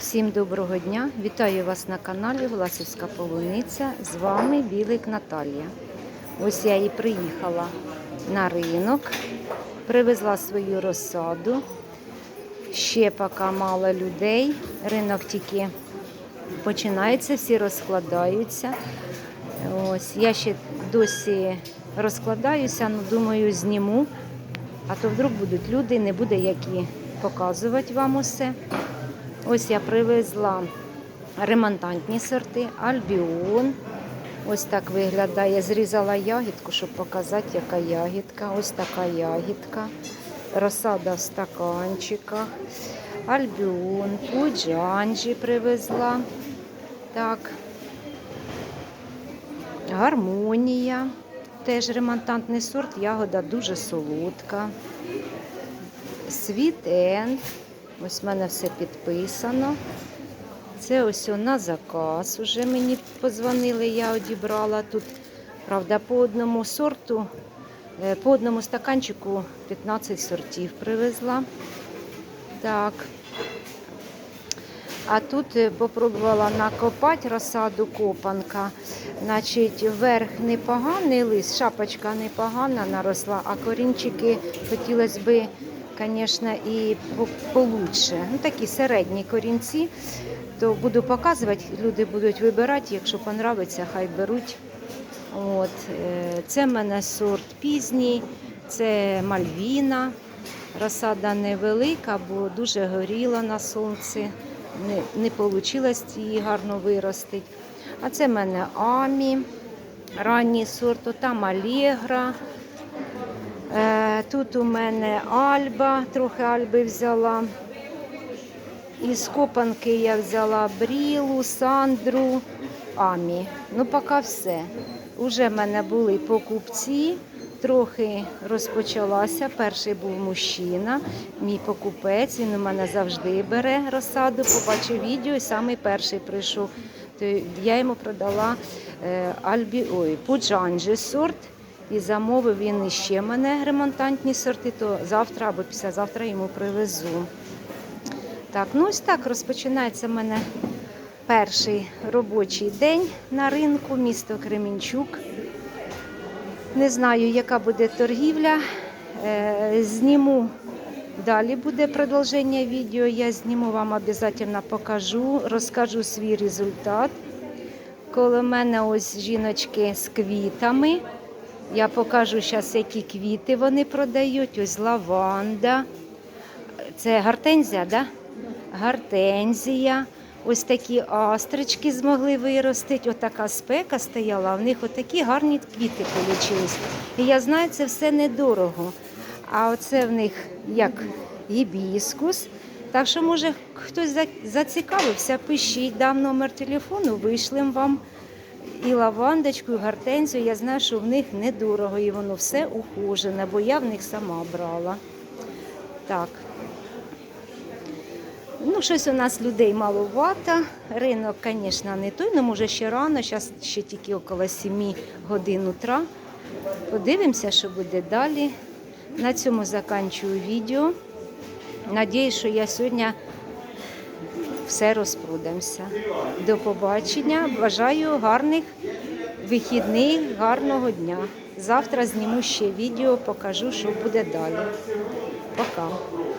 Всім доброго дня! Вітаю вас на каналі Власівська Полуниця. З вами Білик Наталія. Ось я і приїхала на ринок, привезла свою розсаду. Ще поки мало людей. Ринок тільки починається, всі розкладаються. Ось я ще досі розкладаюся, ну думаю, зніму. А то вдруг будуть люди, не буде які показувати вам усе. Ось я привезла ремонтантні сорти, альбіон. Ось так виглядає. Зрізала ягідку, щоб показати, яка ягідка. Ось така ягідка. Розсада в стаканчиках. Альбіон, пуджанджі привезла. Так. Гармонія. Теж ремонтантний сорт, ягода дуже солодка. Світен. Ось в мене все підписано. Це ось на заказ. Уже мені подзвонили, я одібрала тут. Правда, по одному сорту, е, по одному стаканчику 15 сортів привезла. Так. А тут е, попробувала накопати розсаду копанка. Значить, верх непоганий лист, шапочка непогана наросла, а корінчики хотілося б, звісно, і по- получше. Ну, такі середні корінці. То буду показувати, люди будуть вибирати, якщо понравиться, хай беруть. От, е, це в мене сорт пізній, це мальвіна. Розсада невелика, бо дуже горіла на сонці. Не, не вийшло її гарно виростити. А це в мене Амі, ранній сорт, там Алегра. Тут у мене Альба, трохи Альби взяла. Із копанки я взяла Брілу, Сандру, Амі. Ну, поки все. Уже в мене були покупці, трохи розпочалася. Перший був мужчина, мій покупець. Він у мене завжди бере розсаду. Побачив відео і самий перший прийшов. То я йому продала е, альбі, ой, пуджанджі сорт. І замовив він іще мене ремонтантні сорти, то завтра або післязавтра йому привезу. Так, ну ось так розпочинається в мене перший робочий день на ринку, місто Кременчук. Не знаю, яка буде торгівля. Е, Зніму далі буде продовження відео. Я зніму вам обов'язково покажу, розкажу свій результат. Коло мене ось жіночки з квітами. Я покажу зараз, які квіти вони продають. Ось лаванда. Це гортензія, да? Гортензія. Ось такі астрички змогли виростити. Отака спека стояла, в них отакі гарні квіти вийшли. І я знаю, це все недорого. А оце в них як гібіскус. Так що, може, хтось зацікавився, пишіть, дам номер телефону, вишлем вам і лавандочку, і гортензію. Я знаю, що в них недорого і воно все ухожене, бо я в них сама брала. Так. Ну, щось у нас людей маловато. Ринок, звісно, не той, але може ще рано, зараз ще тільки около 7 годин утра. Подивимося, що буде далі. На цьому закінчую відео. Надіюсь, що я сьогодні все розпродамося. До побачення. Бажаю гарних вихідних, гарного дня. Завтра зніму ще відео, покажу, що буде далі. Пока.